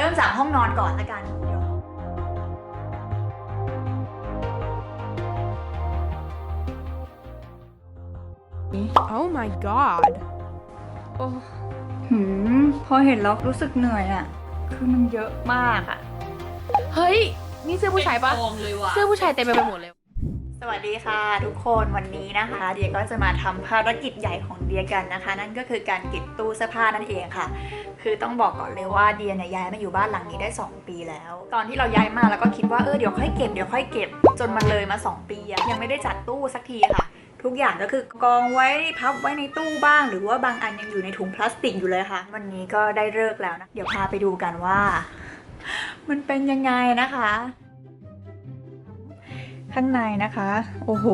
ริ่มจากห้องนอนก่อนละกันเดี๋ยว Oh my god. โอ้หืมพอเห็นแล้วรู้สึกเหนื่อยอะคือมันเยอะมากอะเฮ้ย นี่เสื้อผู้ชายปะกองเลยว่ะเสื้อผู้ชายเต็มไปหมดเลย สวัสดีค่ะทุกคนวันนี้นะคะเดียก็จะมาทำภารกิจใหญ่ของเดียกันนะคะ นั่นก็คือการเก็บตู้เสื้อผ้านั่นเองค่ะ คือต้องบอกก่อนเลยว่าเดียเนี่ยย้ายมาอยู่บ้านหลังนี้ได้ 2 ปีแล้ว ตอนที่เราย้ายมาแล้วก็คิดว่าเออเดี๋ยวค่อยเก็บเดี๋ยวค่อยเก็บจนมันเลยมา 2 ปีอะยังไม่ได้จัดตู้สักทีค่ะ ทุกอย่างก็คือกองไว้พับไว้ในตู้บ้าง หรือว่าบางอันยังอยู่ในถุงพลาสติกอยู่เลยค่ะ วันนี้ก็ได้เลิกแล้วนะเดี๋ยวพาไปดูกันว่า มันเป็นยังไงนะคะ ข้างในนะคะ โอ้โห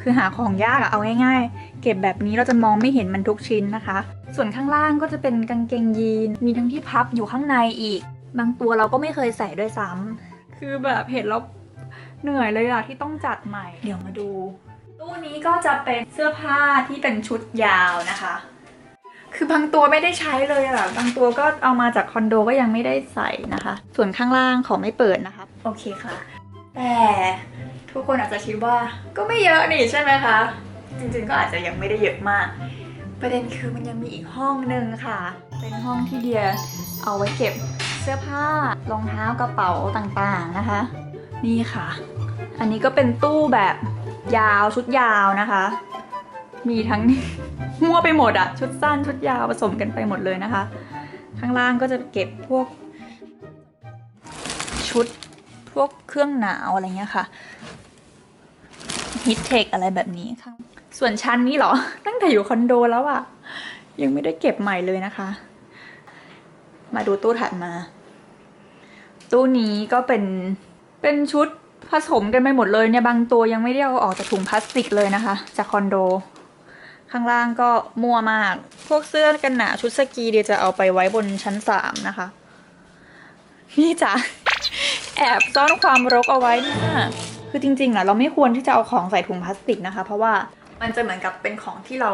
คือหาของยากอะเอาง่ายๆ เก็บแบบนี้เราจะมองไม่เห็นมันทุกชิ้นนะคะ ส่วนข้างล่างก็จะเป็นกางเกงยีน มีทั้งที่พับอยู่ข้างในอีก บางตัวเราก็ไม่เคยใส่ด้วยซ้ำคือแบบเห็นแล้วเหนื่อยเลยอะที่ต้องจัดใหม่ เดี๋ยวมาดู ตู้นี้ก็จะเป็นเสื้อผ้าที่เป็นชุดยาวนะคะ คือบางตัวไม่ได้ใช้เลยอะบางตัวก็เอามาจากคอนโดก็ยังไม่ได้ใส่นะคะ ส่วนข้างล่างขอไม่เปิดนะคะ โอเคค่ะ แต่ ทุกคนอาจจะคิดว่าก็ไม่เยอะนี่ใช่ไหมคะ จริงๆก็อาจจะยังไม่ได้เยอะมาก ประเด็นคือมันยังมีอีกห้องหนึ่งค่ะ เป็นห้องที่เดียเอาไว้เก็บเสื้อผ้ารองเท้ากระเป๋าต่างๆนะคะ นี่ค่ะ อันนี้ก็เป็นตู้แบบยาวชุดยาวนะคะ มีทั้งมั่วไปหมดอะชุดสั้นชุดยาวผสมกันไปหมดเลยนะคะ ข้างล่างก็จะเก็บพวกชุดพวกเครื่องหนาวอะไรเงี้ยค่ะ ฮิตเทคอะไรแบบนี้ค่ะ ส่วนชั้นนี้เหรอ ตั้งแต่อยู่คอนโดแล้วอะยังไม่ได้เก็บใหม่เลยนะคะ มาดูตู้ถัดมา ตู้นี้ก็เป็นเป็นชุดผสมกันไปหมดเลยเนี่ยบางตัวยังไม่ได้เอาออกจากถุงพลาสติกเลยนะคะ จากคอนโด ข้างล่างก็มัวมาก พวกเสื้อกันหนาวชุดสกีเดี๋ยวจะเอาไปไว้บนชั้นสามนะคะ นี่จ้ะแอบซ่อนความรกเอาไว้นี่ย คือจริงๆนะเราไม่ควรที่จะเอาของใส่ถุงพลาสติกนะคะ เพราะว่ามันจะเหมือนกับเป็นของที่เรา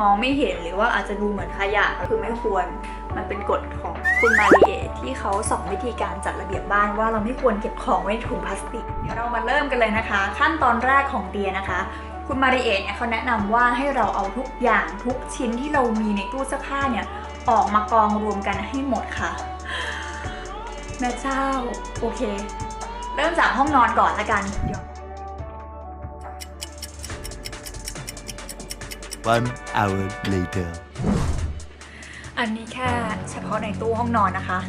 มองไม่เห็นหรือว่าอาจจะดูเหมือนขยะคือไม่ควรมันเป็นกฎของคุณมาริเอที่เขาสอนวิธีการจัดระเบียบบ้านว่าเราไม่ควรเก็บของไว้ในถุงพลาสติกเดี๋ยวเรามาเริ่มกันเลยนะคะ ขั้นตอนแรกของเดียนะคะ คุณมาริเอเนี่ยเขาแนะนำว่าให้เราเอาทุกอย่างทุกชิ้นที่เรามีในตู้เสื้อผ้าเนี่ยออกมากองรวมกันให้หมดค่ะแม่เจ้าโอเค เริ่มจากห้องนอนก่อนละกันเดี๋ยว One hour later. อันนี้แค่เฉพาะในตู้ห้องนอนนะคะ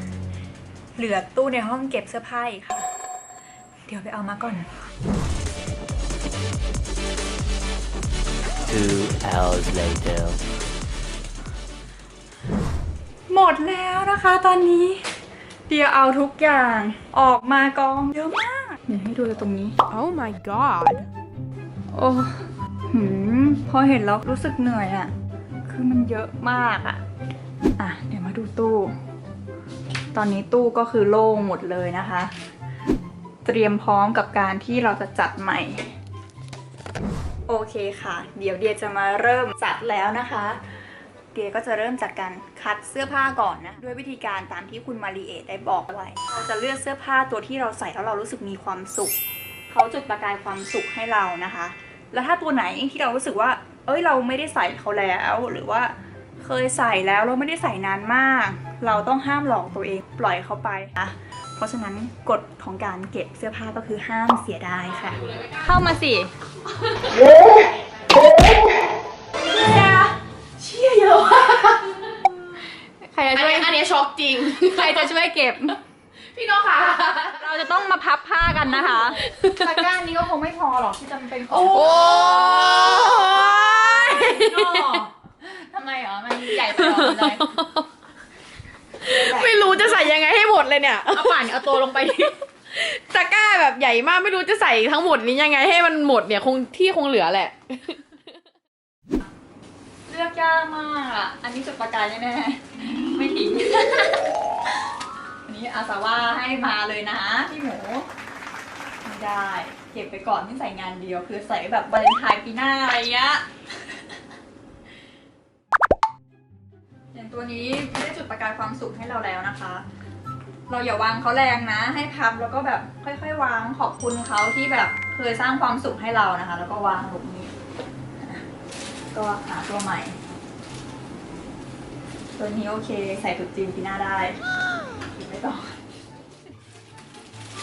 เหลือตู้ในห้องเก็บเสื้อผ้าอีกค่ะ เดี๋ยวไปเอามาก่อน Two hours later. หมดแล้วนะคะตอนนี้ เดี๋ยวเอาทุกอย่างออกมากองเยอะมากเดี๋ยวให้ดูตรงนี้ Oh my god. โอ้หืมพอเห็นแล้วรู้สึกเหนื่อยอะ่ะคือมันเยอะมากอะ่ะอะ เดี๋ยวมาดูตู้ ตอนนี้ตู้ก็คือโล่งหมดเลยนะคะ เตรียมพร้อมกับการที่เราจะจัดใหม่ โอเคค่ะ เดี๋ยวเดียจะมาเริ่มจัดแล้วนะคะ เดียก็จะเริ่มจากการคัดเสื้อผ้าก่อนนะ ด้วยวิธีการตามที่คุณมารีเอทได้บอกไว้ เราจะเลือกเสื้อผ้าตัวที่เราใส่แล้วเรารู้สึกมีความสุข เขาจุดประกายความสุขให้เรานะคะ แล้วถ้าตัวไหนที่เรารู้สึกว่า เอ้ยเราไม่ได้ใส่เขาแล้ว หรือว่าเคยใส่แล้วเราไม่ได้ใส่นานมาก เราต้องห้ามหลอกตัวเองปล่อยเขาไปนะเพราะฉะนั้นกฎของการเก็บเสื้อผ้าก็คือห้ามเสียดายค่ะ เข้ามาสิ ครจะอันช่วยนี้อันนี้ช็อกจริง ใครจะช่วยเก็บ พี่น้องค่ะ เราจะต้องมาพับผ้ากันนะคะ ตะกร้านี้ก็คงไม่พอหรอกที่จะเป็นของโอ้ยทำไมเหรอ มันใหญ่ไปเหรอหรืออะไรไม่รู้จะใส่ยังไงให้หมดเลยเนี่ย เอาป่านเอาตัวลงไปดิตะกร้าแบบใหญ่มากไม่รู้จะใส่ทั้งหมดนี้ยังไงให้มันหมดเนี่ยคงที่คงเหลือแหละ เลือกยากมากอะ อันนี้จุดประกายแน่ๆ ไม่ทิ้งอันนี้อาสาว่าให้มาเลยนะพี่หมูไม่ได้ เก็บไปก่อนที่ใส่งานเดียวคือใส่แบบวาเลนไทน์ปีหน้าอะไรเงี้ยอย่างตัวนี้ไม่ได้จุดประกายความสุขให้เราแล้วนะคะ เราอย่าวางเขาแรงนะ ให้พับแล้วก็แบบค่อย ๆ วางขอบคุณเขาที่แบบเคยสร้างความสุขให้เรานะคะ แล้วก็วางลงนี้ก็หาตัวใหม่ ตัวนี้โอเคใส่ถุดจีนปีหน้าได้คิดไม่ต่อ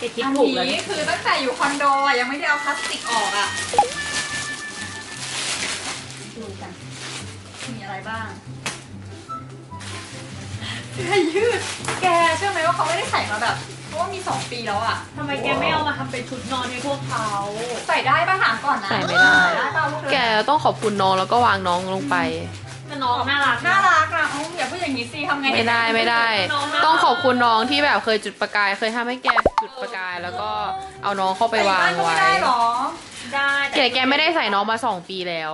ติดคิดอันถูกเลยนี้คือตั้งแต่อยู่คอนโดอะยังไม่ได้เอาพลาสติกออกอะ ดูกัน มีอะไรบ้างเสื้อยืด แกเชื่อไหมว่าเขาไม่ได้ใส่มาแบบเพราะว่ามีสองปีแล้วอะ ทำไมแกไม่เอามาทำเป็นชุดนอนให้พวกเขา ใส่ได้ป่ะถามก่อนนะใส่ไม่ได้ใส่ได้ป่ะพวกเธอแกต้องขอบคุณน้องแล้วก็วางน้องลงไป แต่น้องน่ารักน่ารักนะ เอ้าอย่าพูดอย่างนี้สิทำไงไม่ได้ไม่ได้ ต้องขอบคุณน้องที่แบบเคยจุดประกาย เคยทำให้แกจุดประกาย แล้วก็เอาน้องเข้าไปวางใส่บ้นก็ไว้ไม่ได้หรอ ได้แกแกไม่ได้ใส่น้องมาสองปีแล้ว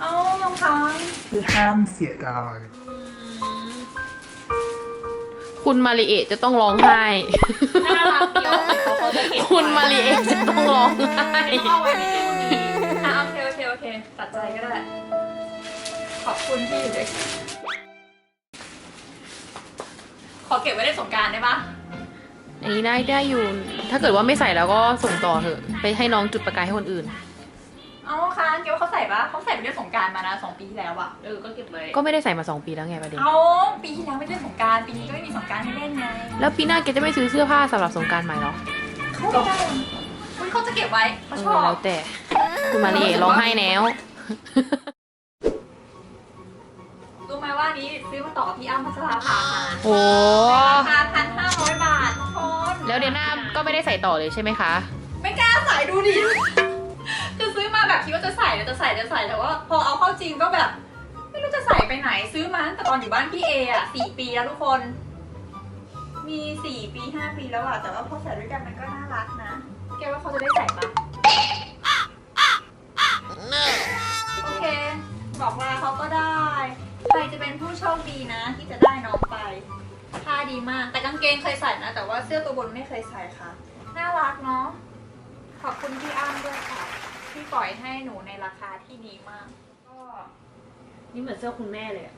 เอ้าน้องค้างคือห้ามเสียดายคุณมาริเอะจะต้องร้องไห้ น่ารักเดียวเขาเขาจะเก็บไว้คุณมาริเอะจะต้องร้องไห้ เอาไว้ในตู้นี้อะโอเคโอเคโอเคตัดใจก็ได้ ขอบคุณที่อยู่ด้วยกันข อเก็บไว้ในสงกรารได้ปะอันนี้ได้ได้อยู่ ถ้าเกิดว่าไม่ใส่แล้วก็ส่งต่อเถอะ ไปให้น้องจุดประกายให้คนอื่น เอาค้างเกี่ยวาเขาใส่ปะเขาใส่ไปเล่นสงกรารมานะสองปีที่แล้วอะเออก็เก็บไว้ก็ไม่ได้ใส่มาสองปีแล้วไงประเด็น เอาปีที่แล้วไม่เล่นสงกรารปีนี้ก็ไม่มีสงกรารให้เล่นไงแล้วปีหน้าแกจะไม่ซื้อเสื้อผ้าสำหรับสงกรารใหม่เหรอเขาจะอุ๊ยเขาจะเก็บไว้เขาเอชออบแล้วแต่คุณมาริเอะร้องไห้แล้ว รู้ไหมว่านี้ซื้อมาต่อพี่อ้ำพัชราภามาโอ้ราคาพันห้าร้อยบาททุกคนแล้วเดียน่าก็ไม่ได้ใส่ต่อเลยใช่ไหมคะ ไม่กล้าใส่ดูดิ คือซื้อมาแบบคิดว่าจะใส่แล้วจะใส่จะใส่แต่ว่าพอเอาเข้าจริงก็แบบ ไม่รู้จะใส่ไปไหนซื้อมาตั้งแต่ตอนอยู่บ้านพี่เออะสี่ปีแล้วทุกคน มีสี่ปีห้าปีแล้วอะแต่ว่าพอใส่ด้วยกันมันก็น่ารักนะ แกว่าเขาจะได้ใส่ปะโอเค บอกลาเขาก็ได้ ใครจะเป็นผู้โชคดีนะ ที่จะได้น้องไปท่าดีมาก แต่กางเกงเคยใส่นะ แต่ว่าเสื้อตัวบนไม่เคยใส่ค่ะ น่ารักเนาะ ขอบคุณพี่อ้ำด้วยค่ะ ที่ปล่อยให้หนูในราคาที่ดีมาก ก็นี่เหมือนเสื้อคุณแม่เลยอะ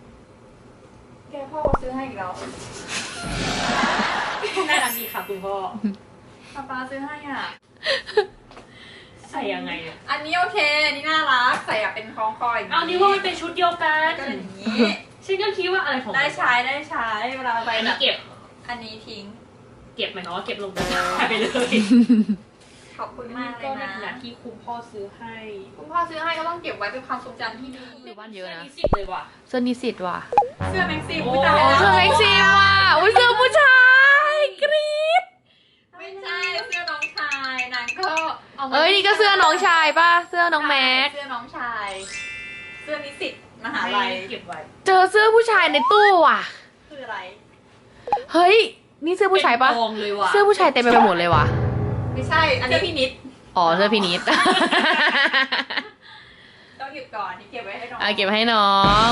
แกพ่อก็ซื้อให้อีกแล้วน่ารักดีค่ะคุณพ่อ ป๊าป๊าซื้อให้อะ ใส่ยังไงอะอันนี้โอเคอันนี้น่ารัก ใส่แบบเป็นคล้องคออย่างเอานี่ว่ามันเป็นชุดเดียวกันก็อย่างนี้ ฉันก็คิดว่าอะไรของได้ใช้ได้ใช้เวลาไปอันแบนี้บเก็บ อันนี้ทิ้ง เก็บหมายความว่าเก็บลงไปไปเลยขอบคุณมากเลก็ยในนะขณะที่คุณพ่อซื้อให้คุณพ่อซื้อให้ก็ต้องเก็บไว้เป็นความทรงจำที่ดีซื้อบ้านเยอะนะสื้สิบเลยว่ะ เสื้อนิสิตว่ะเสื้อแม็กซี่โอ้ผู้ชายเสื้อแม็กซิมว่ะอุ้ยเสื้อผู้ชายกรี๊ด ไม่ใช่เสื้อน้องชายนางก็เอามาเอ้ยนี่ก็เสื้อน้องชายป่ะเสื้อน้องแม็ก เสื้อน้องชาย เสื้อนิสิตมหาลัยเก็บไว้เจอเสื้อผู้ชายในตู้ว่ะ คืออะไรเฮ้ย นี่เสื้อผู้ชายปะเป็นกองเลยว่ะเสื้อผู้ชายเต็มไปหมดเลยว่ะ ไม่ใช่ อันนี้พี่นิดอ๋อเสื้อพินิษต้องเก็บก่อนนี่เก็บไว้ให้น้องเอาเก็บให้น้อง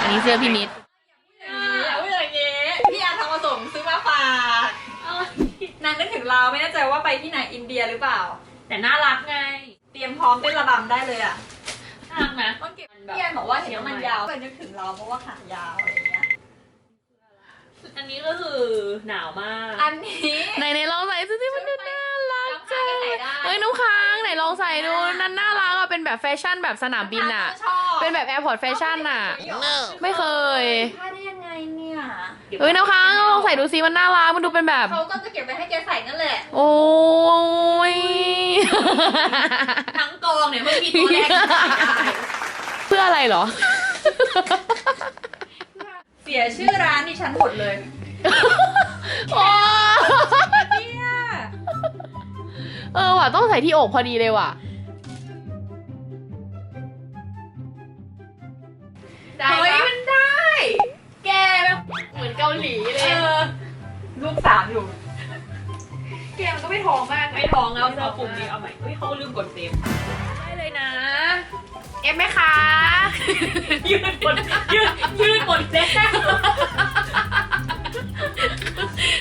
อันนี้เสื้อพินิษ อย่าพูดอย่างนี้พี่อาทองผสมซื้อมาฝาก เอา นางนึกถึงเราไม่แน่ใจว่าไปที่ไหนอินเดียหรือเปล่า แต่น่ารักไง เตรียมพร้อมเต้นระบำได้เลยอะน่ารักนะต้องเก็บพี่แอนบอกว่าเห็นว่ามันยาวก็นึกถึงเราเพราะว่าขายาวอะไรอย่างเงี้ย อันนี้ก็คือหนาวมากอันนี้ไหนไหนลองใส่ซิมันดูน่ารักน้องจัชายงก็ใส่ได้เอ้ยน้องค้างไหนลองใส่ดูนั่นน่ารักอะเป็นแบบแฟชั่นแบบสนามบินอะ ชอบเป็นแบบแอร์พอร์ตแฟชั่นอะ ไม่เคยพลาดได้ยังไงเนี่ย เฮ้ยน้องค้างลองใส่ดูซิมันน่ารักมันดูเป็นแบบ เขาก็จะเก็บไว้ให้แกใส่นั่นแหละ โอ้ย ทั้งกองเนี่ยเพิ่งมีตัวแรกที่ใส่ได้เพื่ออะไรเหรอ เสียชื่อร้านดิฉันหมดเลยโอ้เนี่ยเออว่ะต้องใส่ที่อกพอดีเลยว่ะ ลีเลเอย อลูกสามอยู่แกมันก็ไม่ท้องมากไม่ท้องแล้วเอาปุ่มนี้เอาใหม่เฮ้ยเขาลืมกดเซฟได้เลยนะ เอฟไหมคะ ยืดบนยืดยืดบนเซฟ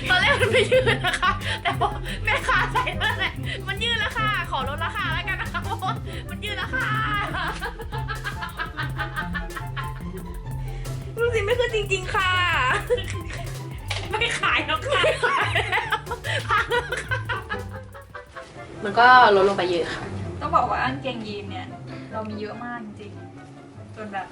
ตอนแรกมันไม่ยืดนะคะ แต่พอแม่ค้าใส่นั่นแหละมันยืดแล้วค่ะ ขอลดราคาแล้วกันนะคะเพราะว่ามันยืดแล้วค่ะดูสิไม่คือจริง ๆ ค่ะ ไม่ขายแล้วค่ะมันก็ลดลงไปเยอะค่ะ ต้องบอกว่าอันเกงยีนเนี่ย เรามีเยอะมากจริงๆจนแบบ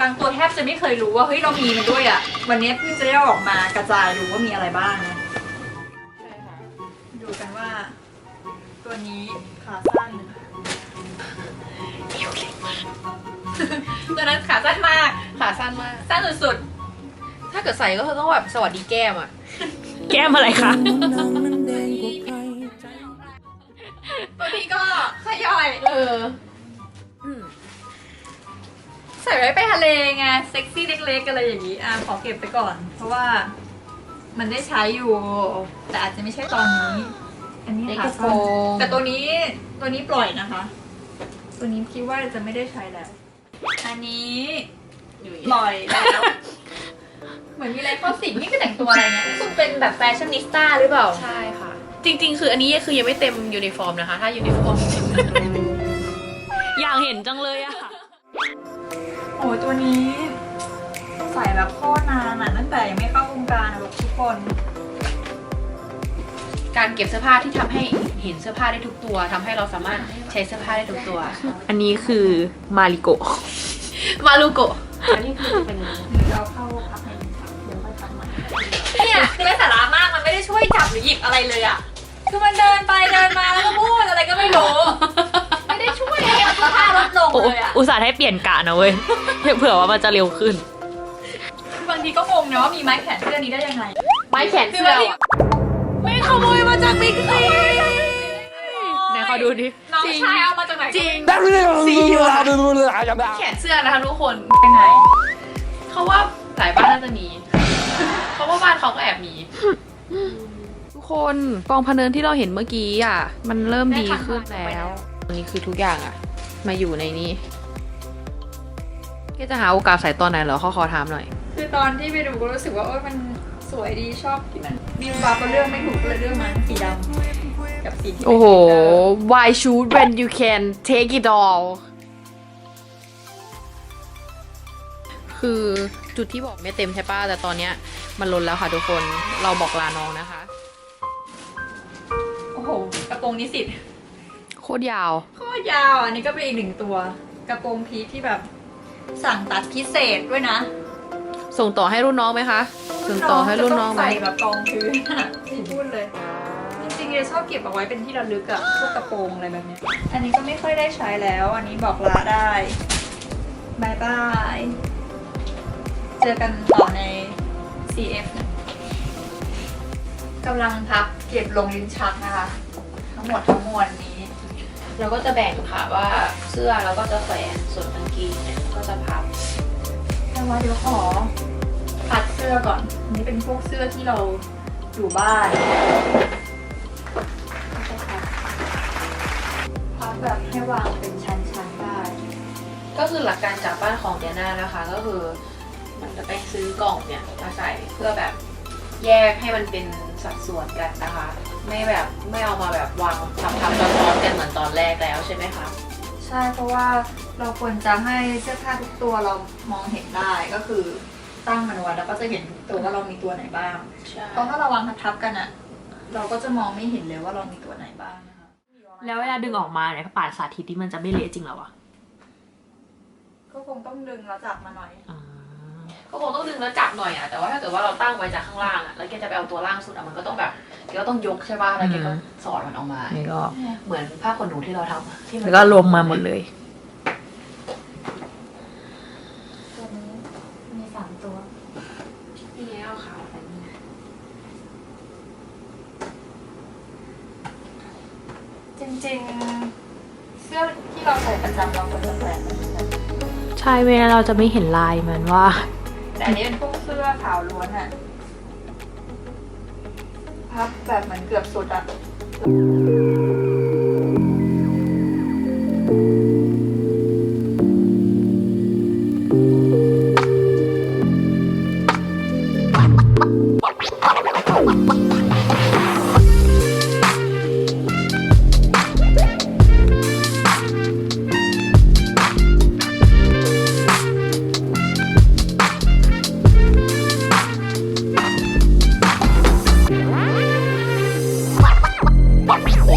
บางตัวแทบจะไม่เคยรู้ว่าเฮ้ยเรามีมันด้วยอะ วันนี้เพิ่งจะได้ออกมากระจายดูว่ามีอะไรบ้างนะดูกันว่า ตัวนี้ขาสั้นเอวเล็ตัวนั้นขาสั้นมาก ขาสั้นมาก สั้นสุดๆ ถ้าเกิดใส่ก็คือต้องแบบสวัสดีแก้มอะแก้มอะไรคะๆตัวนี้ก็ขย่อยเออใส่ไว้ไปทะเลไงเซ็กซี่เล็กๆอะไรอย่างนี้อะขอเก็บไปก่อน เพราะว่ามันได้ใช้อยู่ แต่อาจจะไม่ใช่ตอนนี้ อันนี้ในขากระโปรสั้นงแต่ตัวนี้ตัวนี้ปล่อยนะคะ ตัวนี้คิดว่าจะไม่ได้ใช้แล้ว อันนี้อยู่ปล่อยแล้ว เหมือนมีอะไรเข้าสิงนี่คือแต่งตัวอะไรเนี่ยคุณเป็นแบบแฟชั่นนิสต้าหรือเปล่า ใช่ค่ะ จริง ๆ คืออันนี้คือยังไม่เต็มยูนิฟอร์มนะคะ ถ้ายูนิฟอร์มเต็มอยากเห็นจังเลยอะโอ้ยตัวนี้ ใส่แบบโคตรนานอะตั้งแต่ยังไม่เข้าวงการอะแบบทุกคน การเก็บเสื้อผ้าที่ทำให้เห็นเสื้อผ้าได้ทุกตัวทำให้เราสามารถใช้เสื้อผ้าได้ทุกตัว อันนี้คือมาริโกะมาลูโกะอันนี้คือเป็นเราเข้าพักใน เนี่ยคือไร้สาระมากมันไม่ได้ช่วยจับหรือหยิบอะไรเลยอะ คือมันเดินไปเดินมาแล้วก็พูดอะไรก็ไม่รู้ ไม่ได้ช่วยให้ราคาลดลงโอ้เลยอะ อุตส่าห์ให้เปลี่ยนกะนะเว้ยเผื่อว่ามันจะเร็วขึ้นคือบางทีก็งงนะว่ามีไม้แขวนเสื้อนี้ได้ยังไง ไม้แขนเสื้ออะไม่ขโมยมาจากบิ๊กซีไหนขอดูดิน้องชายเอามาจากไหนจริงสีแขนเสื้อนะคะทุกคนยังไง เขาว่าหลายบ้านน่าจะมี เขาว่าบ้านเขาก็แอบมีทุกคนกองพะเนินที่เราเห็นเมื่อกี้อะ มันเริ่มดีขึ้นแล้วอันนี้คือทุกอย่างอะ มาอยู่ในนี้แกจะหาโอกาสใส่ตอนไหนเหรอเขาขอถามหน่อย คือตอนที่ไปดูก็รู้สึกว่าโอ้ยมันสวยดีชอบที่มันมีบาร์ก็เรื่องไม่ถูกเลยเรื่องมันสีดำกับสีที่เป็นโอ้โหเกลิต why shoot when you can take it all คือ จุดที่บอกไม่เต็มใช่ป่ะแต่ตอนเนี้ยมันล้นแล้วค่ะทุกคนเราบอกลาน้องนะคะ โอ้โหกระโปรงนิสิตโคตรยาว โคตรยาวอันนี้ก็เป็นอีกหนึ่งตัว กระโปรงพีทที่แบบสั่งตัดพิเศษด้วยนะส่งต่อให้รุ่นน้องไหมคะส่งต่อให้รุ่นน้องไหมจะต้ใส่แบบกองพื้นอะที่พูดเลย จริงๆเลยชอบเก็บเอาไว้เป็นที่ระลึกอะพวกกระโปรงอะไรแบบเนี้ยอันนี้ก็ไม่ค่อยได้ใช้แล้ว อันนี้บอกลาได้บายบายเจอกันต่อใน CF นะกำลังพับเก็บลงลิ้นชักนะคะ ทั้งหมดทั้งมวลนี้ เราก็จะแบ่งค่ะว่าเสื้อเราก็จะแขวนส่วนกางเกงเนี่ยก็จะพับแต่ว่าเดี๋ยวขอพัดเสื้อก่อนอันนี้เป็นพวกเสื้อที่เราอยู่บ้านพับพับแบบให้วางเป็นชั้นๆได้ ก็คือหลักการจากบ้านของเดียนานะคะก็คือ มันจะไปซื้อกล่องเนี่ยมาใส่เพื่อแบบแยกให้มันเป็นสัดส่วนกันนะคะ ไม่แบบไม่เอามาแบบวางทับๆซ้อนๆกันเหมือนตอนแรกแล้วใช่ไหมคะใช่เพราะว่าเราควรจะให้เสื้อผ้าทุกตัวเรามองเห็นได้ก็คือตั้งมันไว้แล้วก็จะเห็นทุกตัวว่าเรามีตัวไหนบ้างใช่เพราะถ้าเราวางทับๆกันอะเราก็จะมองไม่เห็นเลยว่าเรามีตัวไหนบ้างนะคะแล้วเวลาดึงออกมาเนี่ยป่าดสาธิตที่มันจะไม่เละจริงเหรอวะก็คงต้องดึงแล้วจับมาหน่อยอ่า ก็คงต้องดึงแล้วจับหน่อยอะแต่ว่าถ้าเกิดว่าเราตั้งไว้จากข้างล่างอะแล้วแกจะไปเอาตัวล่างสุดอะมันก็ต้องแบบแกก็ต้องยกใช่ป่ะแล้วแกก็สอดมันออกมานี่ก็เหมือนผ้าขนหนูที่เราทำอะที่มันแล้วก็รวมมาหมดเลย ตัวนี้มีสามตัวนี่ไงเอาขาวไปนี่จริงๆ เสื้อที่เราใส่ประจำเราก็จะแขวนไว้ที่นั่นใช่เวลาเราจะไม่เห็นลายมันว่า แต่อันนี้เป็นพวกเสื้อขาวล้วนอะพับแบบเหมือนเกือบสุดอะ Oh.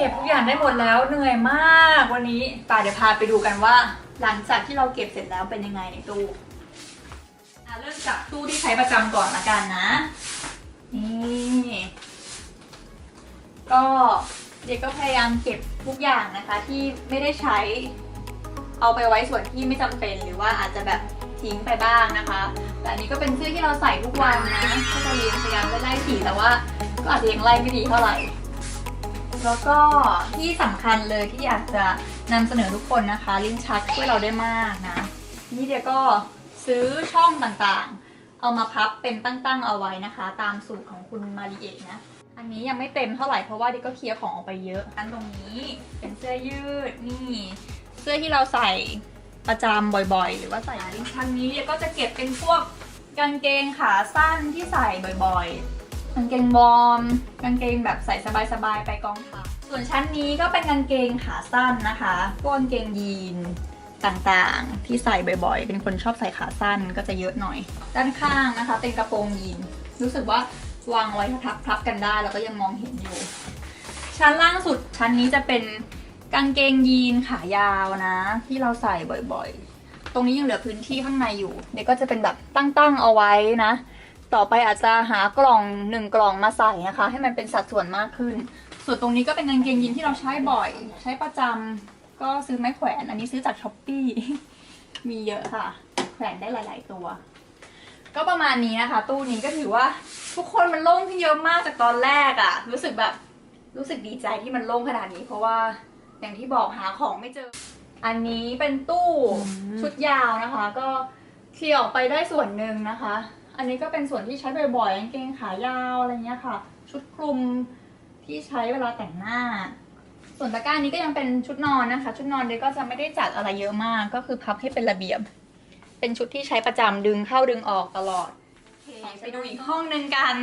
เก็บทุกอย่างได้หมดแล้วเหนื่อยมากวันนี้ป่าเดี๋ยวพาไปดูกันว่า หลังจากที่เราเก็บเสร็จแล้วเป็นยังไงในตู้อะเริ่มจากตู้ที่ใช้ประจำก่อนละกันนะ นี่ก็เด็กก็พยายามเก็บทุกอย่างนะคะที่ไม่ได้ใช้ เอาไปไว้ส่วนที่ไม่จำเป็นหรือว่าอาจจะแบบทิ้งไปบ้างนะคะ แต่อันนี้ก็เป็นเสื้อที่เราใส่ทุกวันนะก็จะเรียนพยายามไล่สีแต่ว่า ก็อาจจะยังไล่ไม่ดีเท่าไหร่ แล้วก็ที่สำคัญเลยที่อยากจะนำเสนอทุกคนนะคะ ลิ้นชักช่วยเราได้มากนะ นี่เดียก็ซื้อช่องต่างๆ เอามาพับเป็นตั้งๆเอาไว้นะคะ ตามสูตรของคุณมาริเอะนะ อันนี้ยังไม่เต็มเท่าไหร่เพราะว่าเดียก็เคลียร์ของออกไปเยอะอันตรงนี้เป็นเสื้อยืดนี่ เสื้อที่เราใส่ประจำบ่อยๆ หรือว่าใส่ลิ้นชักนี้เดียก็จะเก็บเป็นพวกกางเกงขาสั้นที่ใส่บ่อยๆ กางเกงวอร์มกางเกงแบบใส่สบายๆไปกองถ่ายส่วนชั้นนี้ก็เป็นกางเกงขาสั้นนะคะพวกกางเกงยีนต่างๆ ที่ใส่บ่อยๆ เป็นคนชอบใส่ขาสั้นก็จะเยอะหน่อย ด้านข้างนะคะ เป็นกระโปรงยีน รู้สึกว่าวางไว้ทับพับกันได้แล้วก็ยังมองเห็นอยู่ ชั้นล่างสุดชั้นนี้จะเป็นกางเกงยีนขายาวนะ ที่เราใส่บ่อยๆ ตรงนี้ยังเหลือพื้นที่ข้างในอยู่เด็กก็จะเป็นแบบตั้งๆเอาไว้นะ ต่อไปอาจจะหากล่องหนึ่งกล่องมาใส่นะคะ ให้มันเป็นสัดส่วนมากขึ้น ส่วนตรงนี้ก็เป็นกางเกงยีนที่เราใช้บ่อย ใช้ประจำก็ซื้อไม้แขวน อันนี้ซื้อจากช้อปปี้มีเยอะค่ะ แขวนได้หลาย ๆ ตัว ก็ประมาณนี้นะคะ ตู้นี้ก็ถือว่าทุกคนมันโล่งขึ้นเยอะมากจากตอนแรกอะรู้สึกแบบรู้สึกดีใจที่มันโล่งขนาดนี้ เพราะว่าอย่างที่บอกหาของไม่เจอ อันนี้เป็นตู้ชุดยาวนะคะ ก็เคลียร์ออกไปได้ส่วนหนึ่งนะคะ อันนี้ก็เป็นส่วนที่ใช้บ่อยๆกางเกงขายาวอะไรเงี้ยค่ะ ชุดคลุมที่ใช้เวลาแต่งหน้า ส่วนตะกร้านี้ก็ยังเป็นชุดนอนนะคะ ชุดนอนเด็กก็จะไม่ได้จัดอะไรเยอะมาก ก็คือพับให้เป็นระเบียบ เป็นชุดที่ใช้ประจำดึงเข้าดึงออกตลอดไปดูอีกห้องหนึ่งกัน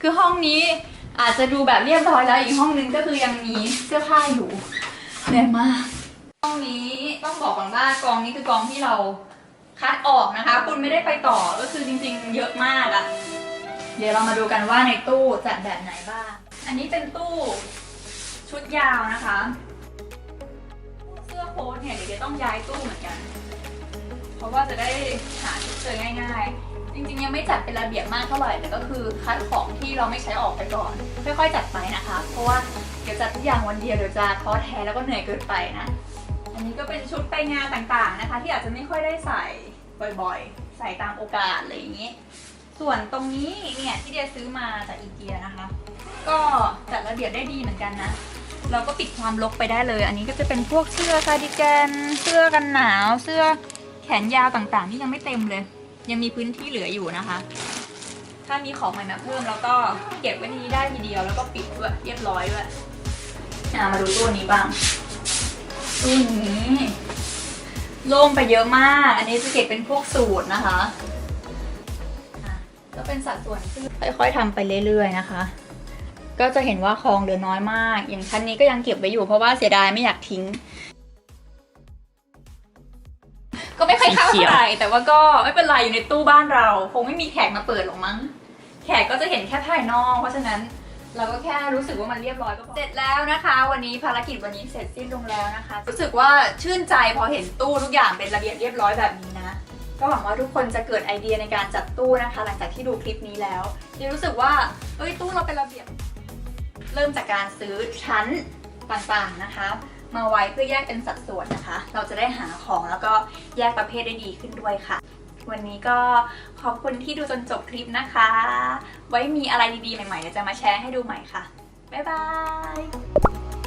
คือห้องนี้อาจจะดูแบบเรียบร้อยแล้วอีกห้องนึงก็คือยังมีเสื้อผ้าอยู่เหนื่อยมาก ห้องนี้ต้องบอกก่อนว่ากองนี้คือกองที่เรา คัดออกนะคะ คุณไม่ได้ไปต่อก็คือจริงๆ เยอะมากอะเดี๋ยวเรามาดูกันว่าในตู้จัดแบบไหนบ้าง อันนี้เป็นตู้ชุดยาวนะคะ เสื้อโค้ทเนี่ยเดี๋ยวต้องย้ายตู้เหมือนกัน เพราะว่าจะได้หาชุดเจอง่ายๆ จริงๆยังไม่จัดเป็นระเบียบมากเท่าไหร่แต่ก็คือคัดของที่เราไม่ใช้ออกไปก่อน ค่อยๆจัดไปนะคะ เพราะว่าเดี๋ยวจัดทุกอย่างวันเดียวเดี๋ยวจะท้อแท้แล้วก็เหนื่อยเกินไปนะ อันนี้ก็เป็นชุดไปงานต่างๆนะคะ ที่อาจจะไม่ค่อยได้ใส่ บ่อยๆ ใส่ตามโอกาสอะไรอย่างนี้ ส่วนตรงนี้เนี่ยที่เดียซื้อมาจากอีเกียนะคะ ก็จัดระเบียบได้ดีเหมือนกันนะ เราก็ปิดความรกไปได้เลย อันนี้ก็จะเป็นพวกเสื้อคาร์ดิแกน เสื้อกันหนาว เสื้อแขนยาวต่างๆ ที่ยังไม่เต็มเลย ยังมีพื้นที่เหลืออยู่นะคะ ถ้ามีของใหม่มาเพิ่มแล้วก็เก็บไว้ในนี้ได้ทีเดียวแล้วก็ปิดด้วยเรียบร้อยด้วยมาดูตู้นี้บ้างตู้นี้ โล่งไปเยอะมาก อันนี้จะเก็บเป็นพวกสูตรนะคะอะก็เป็นสัดส่วนที่ค่อยๆทำไปเรื่อยๆนะคะ ก็จะเห็นว่าของเหลือน้อยมาก อย่างชั้นนี้ก็ยังเก็บไว้อยู่เพราะว่าเสียดายไม่อยากทิ้ง ก็ไม่ค่อยเข้าเท่าไหร่แต่ว่าก็ไม่เป็นไรอยู่ในตู้บ้านเรา คงไม่มีแขกมาเปิดหรอกมั้ง แขกก็จะเห็นแค่ภายนอก เพราะฉะนั้น เราก็แค่รู้สึกว่ามันเรียบร้อยก็พอเสร็จแล้วนะคะ วันนี้ภารกิจวันนี้เสร็จสิ้นลงแล้วนะคะ รู้สึกว่าชื่นใจพอเห็นตู้ทุกอย่างเป็นระเบียบเรียบร้อยแบบนี้นะ ก็หวังว่าทุกคนจะเกิดไอเดียในการจัดตู้นะคะ หลังจากที่ดูคลิปนี้แล้วที่รู้สึกว่าเอ้ยตู้เราเป็นระเบียบ เริ่มจากการซื้อชั้นต่างๆนะคะ มาไว้เพื่อแยกเป็นสัดส่วนนะคะ เราจะได้หาของแล้วก็แยกประเภทได้ดีขึ้นด้วยค่ะ วันนี้ก็ขอบคุณที่ดูจนจบคลิปนะคะ ไว้มีอะไรดีๆ ใหม่ๆเดี๋ยวจะมาแชร์ให้ดูใหม่ค่ะ บ๊ายบาย